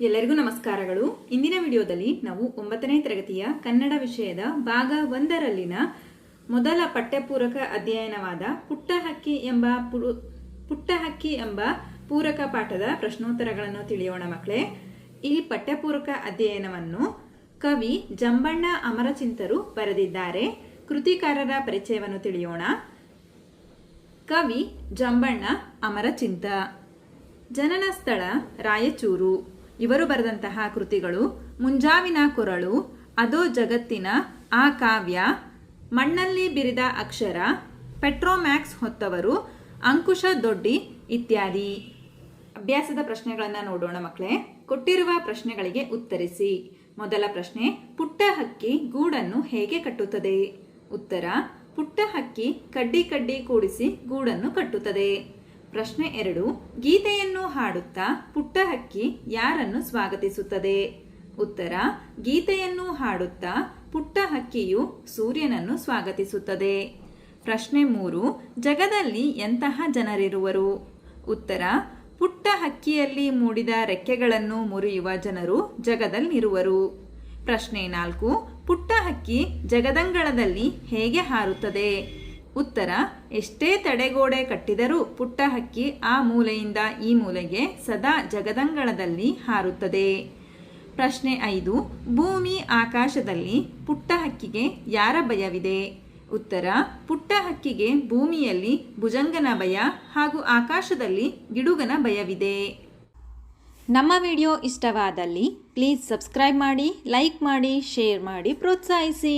ಎಲ್ಲರಿಗೂ ನಮಸ್ಕಾರಗಳು. ಇಂದಿನ ವಿಡಿಯೋದಲ್ಲಿ ನಾವು ಒಂಬತ್ತನೇ ತರಗತಿಯ ಕನ್ನಡ ವಿಷಯದ ಭಾಗ ಒಂದರಲ್ಲಿನ ಮೊದಲ ಪಠ್ಯಪೂರಕ ಅಧ್ಯಯನವಾದ ಪುಟ್ಟ ಹಕ್ಕಿ ಎಂಬ ಪುಟ್ಟ ಹಕ್ಕಿ ಎಂಬ ಪೂರಕ ಪಾಠದ ಪ್ರಶ್ನೋತ್ತರಗಳನ್ನು ತಿಳಿಯೋಣ ಮಕ್ಕಳೇ. ಈ ಪಠ್ಯಪೂರಕ ಅಧ್ಯಯನವನ್ನು ಕವಿ ಜಂಬಣ್ಣ ಅಮರಚಿಂತರು ಬರೆದಿದ್ದಾರೆ. ಕೃತಿಕಾರರ ಪರಿಚಯವನ್ನು ತಿಳಿಯೋಣ. ಕವಿ ಜಂಬಣ್ಣ ಅಮರಚಿಂತ. ಜನನ ಸ್ಥಳ ರಾಯಚೂರು. ಇವರು ಬರೆದಂತಹ ಕೃತಿಗಳು ಮುಂಜಾವಿನ ಕೊರಳು, ಅದೋ ಜಗತ್ತಿನ ಆ ಕಾವ್ಯ, ಮಣ್ಣಲ್ಲಿ ಬಿರಿದ ಅಕ್ಷರ, ಪೆಟ್ರೋಮ್ಯಾಕ್ಸ್ ಹೊತ್ತವರು, ಅಂಕುಶ ದೊಡ್ಡಿ ಇತ್ಯಾದಿ. ಅಭ್ಯಾಸದ ಪ್ರಶ್ನೆಗಳನ್ನು ನೋಡೋಣ ಮಕ್ಕಳೇ ಕೊಟ್ಟಿರುವ ಪ್ರಶ್ನೆಗಳಿಗೆ ಉತ್ತರಿಸಿ. ಮೊದಲ ಪ್ರಶ್ನೆ, ಪುಟ್ಟ ಹಕ್ಕಿ ಗೂಡನ್ನು ಹೇಗೆ ಕಟ್ಟುತ್ತದೆ? ಉತ್ತರ, ಪುಟ್ಟ ಹಕ್ಕಿ ಕಡ್ಡಿ ಕಡ್ಡಿ ಕೂಡಿಸಿ ಗೂಡನ್ನು ಕಟ್ಟುತ್ತದೆ. ಪ್ರಶ್ನೆ ಎರಡು, ಗೀತೆಯನ್ನು ಹಾಡುತ್ತಾ ಪುಟ್ಟ ಹಕ್ಕಿ ಯಾರನ್ನು ಸ್ವಾಗತಿಸುತ್ತದೆ? ಉತ್ತರ, ಗೀತೆಯನ್ನು ಹಾಡುತ್ತಾ ಪುಟ್ಟ ಹಕ್ಕಿಯು ಸೂರ್ಯನನ್ನು ಸ್ವಾಗತಿಸುತ್ತದೆ. ಪ್ರಶ್ನೆ ಮೂರು, ಜಗದಲ್ಲಿ ಎಂತಹ ಜನರಿರುವರು? ಉತ್ತರ, ಪುಟ್ಟ ಹಕ್ಕಿಯಲ್ಲಿ ಮೂಡಿದ ರೆಕ್ಕೆಗಳನ್ನು ಮುರಿಯುವ ಜನರು ಜಗದಲ್ಲಿರುವರು. ಪ್ರಶ್ನೆ ನಾಲ್ಕು, ಪುಟ್ಟ ಹಕ್ಕಿ ಜಗದಂಗಳದಲ್ಲಿ ಹೇಗೆ ಹಾರುತ್ತದೆ? ಉತ್ತರ, ಎಷ್ಟೇ ತಡೆಗೋಡೆ ಕಟ್ಟಿದರೂ ಪುಟ್ಟ ಹಕ್ಕಿ ಆ ಮೂಲೆಯಿಂದ ಈ ಮೂಲೆಗೆ ಸದಾ ಜಗದಂಗಳದಲ್ಲಿ ಹಾರುತ್ತದೆ. ಪ್ರಶ್ನೆ ಐದು, ಭೂಮಿ ಆಕಾಶದಲ್ಲಿ ಪುಟ್ಟ ಹಕ್ಕಿಗೆ ಯಾರ ಭಯವಿದೆ? ಉತ್ತರ, ಪುಟ್ಟ ಹಕ್ಕಿಗೆ ಭೂಮಿಯಲ್ಲಿ ಭುಜಂಗನ ಭಯ ಹಾಗೂ ಆಕಾಶದಲ್ಲಿ ಗಿಡುಗನ ಭಯವಿದೆ. ನಮ್ಮ ವಿಡಿಯೋ ಇಷ್ಟವಾದಲ್ಲಿ ಪ್ಲೀಸ್ ಸಬ್ಸ್ಕ್ರೈಬ್ ಮಾಡಿ, ಲೈಕ್ ಮಾಡಿ, ಶೇರ್ ಮಾಡಿ, ಪ್ರೋತ್ಸಾಹಿಸಿ.